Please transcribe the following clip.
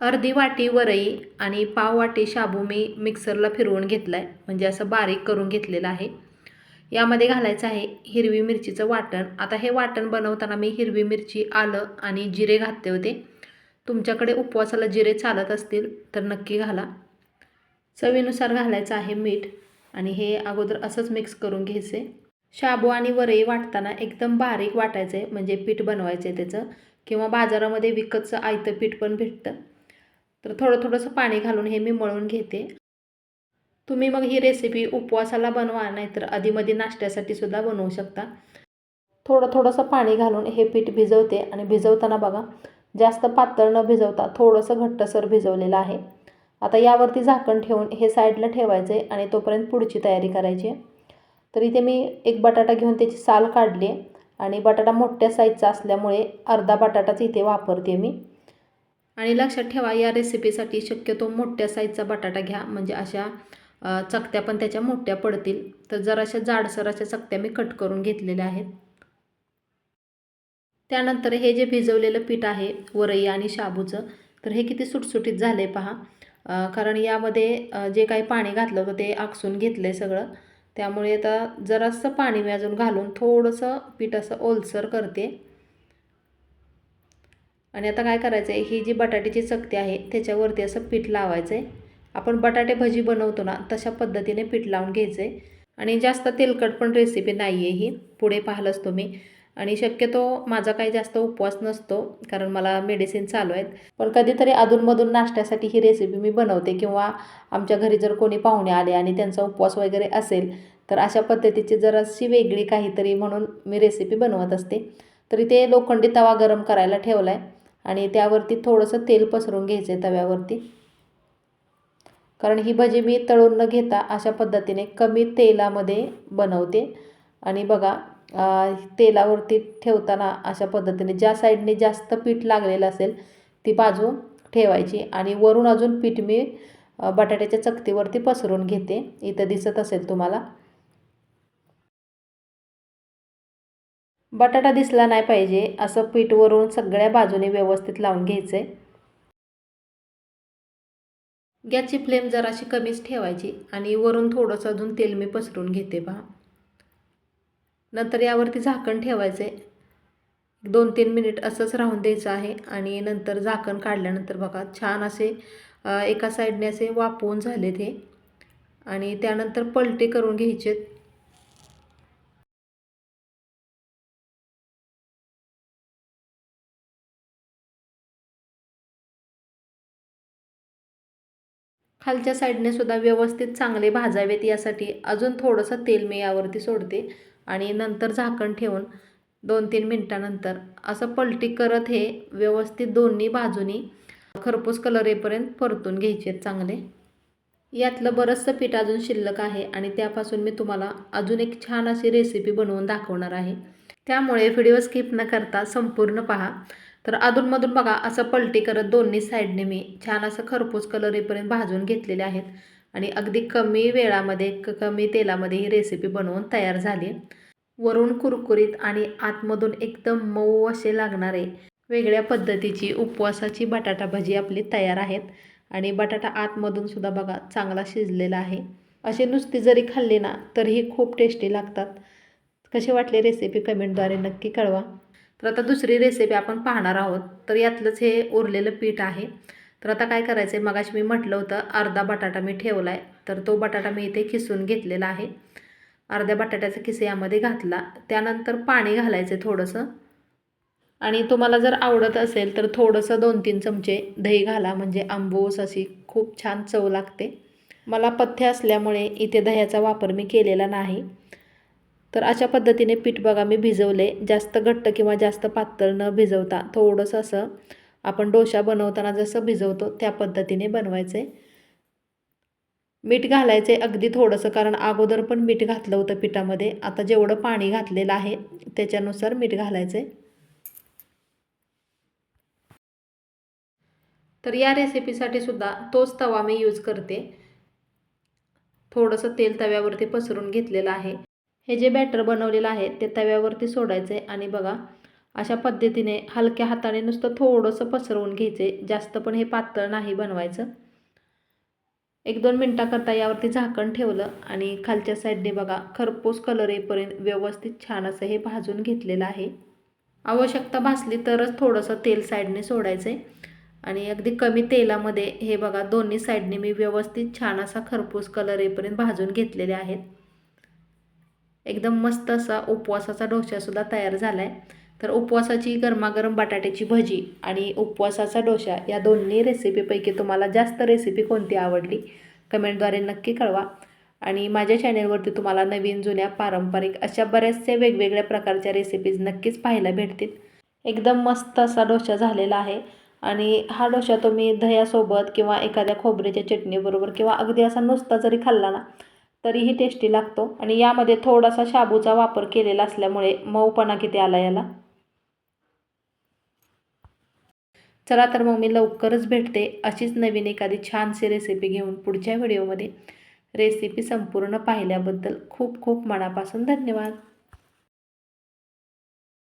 अर्धी वाटी वरई आणि पाव वाटी शाबू मी मिक्सरला फिरवून घेतला आहे म्हणजे असं बारीक करून घेतलेलं आहे. यामध्ये घालायचं आहे हिरवी मिरचीचं वाटण. आता हे वाटण बनवताना मी हिरवी मिरची आलं आणि जिरे घातले होते. तुमच्याकडे उपवासाला जिरे चालत असतील तर नक्की घाला. चवीनुसार घालायचं आहे मीठ आणि हे अगोदर असंच मिक्स करून घ्यायचे. शाबू आणि वरई वाटताना एकदम बारीक वाटायचं आहे म्हणजे पीठ बनवायचं आहे त्याचं. किंवा बाजारामध्ये विकतचं आयतं पीठ पण भेटतं. तर थोडं थोडंसं पाणी घालून हे मी मळून घेते. तुम्ही मग ही रेसिपी उपवासाला बनवा नाहीतर आधीमध्ये नाश्त्यासाठी सुद्धा बनवू शकता. थोडं थोडंसं पाणी घालून हे पीठ भिजवते आणि भिजवताना बघा जास्त पातळ न भिजवता थोडंसं घट्टसर भिजवलेलं आहे. आता यावरती झाकण ठेवून हे साईडला ठेवायचं आहे आणि तोपर्यंत पुढची तयारी करायची आहे. तर इथे मी एक बटाटा घेऊन त्याची साल काढली आहे आणि बटाटा मोठ्या साईजचा असल्यामुळे अर्धा बटाटाच इथे वापरते मी. आणि लक्षात ठेवा या रेसिपीसाठी शक्यतो मोठ्या साईजचा बटाटा घ्या. म्हणजे अशा चकत्या पण त्याच्या मोठ्या पडतील. तर जराशा जाडसर अशा चकत्या मी कट करून घेतलेल्या आहेत. त्यानंतर हे जे भिजवलेलं पीठ आहे वरई आणि शाबूचं तर हे किती सुटसुटीत झालं आहे पहा कारण यामध्ये जे काही पाणी घातलं होतं ते आकसून घेतलं आहे सगळं. त्यामुळे आता जरासं पाणी मी अजून घालून थोडंसं पीठ असं ओलसर करते. आणि आता काय करायचं आहे? ही जी बटाट्याची चकती आहे त्याच्यावरती असं पीठ लावायचं आहे आपण बटाटे भजी बनवतो ना तशा पद्धतीने पीठ लावून घ्यायचं आहे आणि जास्त तेलकट पण रेसिपी नाही आहे ही. पुढे पाहिलंच तुम्ही. आणि शक्यतो माझा काही जास्त उपवास नसतो कारण मला मेडिसिन चालू आहेत. पण कधीतरी अधूनमधून नाश्त्यासाठी ही रेसिपी मी बनवते किंवा आमच्या घरी जर कोणी पाहुणे आले आणि त्यांचा उपवास वगैरे असेल तर अशा पद्धतीची जराशी वेगळी काहीतरी म्हणून मी रेसिपी बनवत असते. तरी ते लोखंडी तवा गरम करायला ठेवला आहे आणि त्यावरती थोडंसं तेल पसरून घ्यायचं आहे तव्यावरती. कारण ही भजी मी तळून न घेता अशा पद्धतीने कमी तेलामध्ये बनवते. आणि बघा तेलावरती ठेवताना अशा पद्धतीने ज्या साईडने जास्त पीठ लागलेलं असेल ती बाजू ठेवायची आणि वरून अजून पीठ मी बटाट्याच्या चकतीवरती पसरून घेते. इथं दिसत असेल तुम्हाला. बटाटा दिसला नाही पाहिजे असं पीठ वरून सगळ्या बाजूने व्यवस्थित लावून घ्यायचं आहे गॅसची फ्लेम जराशी कमीच ठेवायची आणि वरून थोडंसं अजून तेल मी पसरून घेते पहा. नंतर यावरती झाकण ठेवायचं आहे दोन तीन मिनिट असंच राहून द्यायचं आहे आणि नंतर झाकण काढल्यानंतर बघा छान असे एका साईडने असे वापवून झाले ते आणि त्यानंतर पलटे करून घ्यायचेत. खालच्या साईडने सुद्धा व्यवस्थित चांगले भाजावेत यासाठी अजून थोडंसं तेल मी यावरती सोडते आणि नंतर झाकण ठेवून दोन तीन मिनटानंतर असं पलटी करत हे व्यवस्थित दोन्ही बाजूनी खरपूस कलर येपर्यंत परतून घ्यायचे आहेत चांगले. यातलं बरंचसं पीठ अजून शिल्लक आहे आणि त्यापासून मी तुम्हाला अजून एक छान अशी रेसिपी बनवून दाखवणार आहे. त्यामुळे व्हिडिओ स्किप न करता संपूर्ण पहा. तर अधूनमधून बघा असं पलटी करत दोन्ही साईडने मी छान असं खरपूस कलर येईपर्यंत भाजून घेतलेले आहेत. आणि अगदी कमी वेळामध्ये क कमी तेलामध्ये ही रेसिपी बनवून तयार झाली. वरून कुरकुरीत आणि आतमधून एकदम मऊ असे लागणारे वेगळ्या पद्धतीची उपवासाची बटाटा भजी आपली तयार आहेत. आणि बटाटा आतमधून सुद्धा बघा चांगला शिजलेला आहे. असे नुसती जरी खाल्ली ना तरीही खूप टेस्टी लागतात. कशी वाटली रेसिपी कमेंटद्वारे नक्की कळवा. तर आता दुसरी रेसिपी आपण पाहणार आहोत. तर यातलंच हे उरलेलं पीठ आहे. तर आता काय करायचं आहे मगाशी मी म्हटलं होतं अर्धा बटाटा मी ठेवला आहे तर तो बटाटा मी इथे खिसून घेतलेला आहे. अर्ध्या बटाट्याचा किसे यामध्ये घातला. त्यानंतर पाणी घालायचं थोडंसं. आणि तुम्हाला जर आवडत असेल तर थोडंसं दोन तीन चमचे दही घाला. म्हणजे आंबूस अशी खूप छान चव लागते. मला पथ्य असल्यामुळे इथे दह्याचा वापर मी केलेला नाही. तर अशा पद्धतीने पीठ बघा मी भिजवले. जास्त घट्ट किंवा जास्त पातळ न भिजवता थोडंसं असं आपण डोशा बनवताना जसं भिजवतो त्या पद्धतीने बनवायचं. मीठ घालायचं आहे अगदी थोडंसं कारण अगोदर पण मीठ घातलं होतं पिठामध्ये. आता जेवढं पाणी घातलेलं आहे त्याच्यानुसार मीठ घालायचं. आहे तर या रेसिपीसाठी सुद्धा तोच तवा मी यूज करते. थोडंसं तेल तव्यावरती पसरून घेतलेलं आहे. हे जे बॅटर बनवलेलं आहे ते तव्यावरती सोडायचं आहे आणि बघा अशा पद्धतीने हलक्या हाताने नुसतं थोडंसं पसरवून घ्यायचे जास्त पण हे पातळ नाही बनवायचं. एक दोन मिनटाकरता यावरती झाकण ठेवलं आणि खालच्या साईडने बघा खरपूस कलर येईपर्यंत व्यवस्थित छान असं हे भाजून घेतलेलं आहे. आवश्यकता भासली तरच थोडंसं तेल साईडने सोडायचं आहे आणि अगदी कमी तेलामध्ये हे बघा दोन्ही साईडने मी व्यवस्थित छान असा खरपूस कलर येईपर्यंत भाजून घेतलेले आहेत. एकदम मस्त असा उपवासाचा डोसासुद्धा तयार झाला आहे तर उपवासाची गरमागरम बटाट्याची भजी आणि उपवासाचा डोसा या दोन्ही रेसिपीपैकी तुम्हाला जास्त रेसिपी कोणती आवडली? कमेंटद्वारे नक्की कळवा. आणि माझ्या चॅनेलवरती तुम्हाला नवीन जुन्या पारंपरिक अशा बऱ्याचशा वेगवेगळ्या प्रकारच्या रेसिपीज नक्कीच पाहायला भेटतील. एकदम मस्त असा डोसा झालेला आहे. आणि हा डोसा तुम्ही दह्यासोबत किंवा एखाद्या खोबऱ्याच्या चटणीबरोबर किंवा अगदी असा नुसता जरी खाल्ला ना तरीही टेस्टी लागतो. आणि यामध्ये थोडासा शाबूचा वापर केलेला असल्यामुळे मऊपणा किती आला याला. चला तर मग मी लवकरच भेटते अशीच नवीन एखादी छानशी रेसिपी घेऊन पुढच्या व्हिडिओमध्ये रेसिपी संपूर्ण पाहिल्याबद्दल खूप खूप मनापासून धन्यवाद.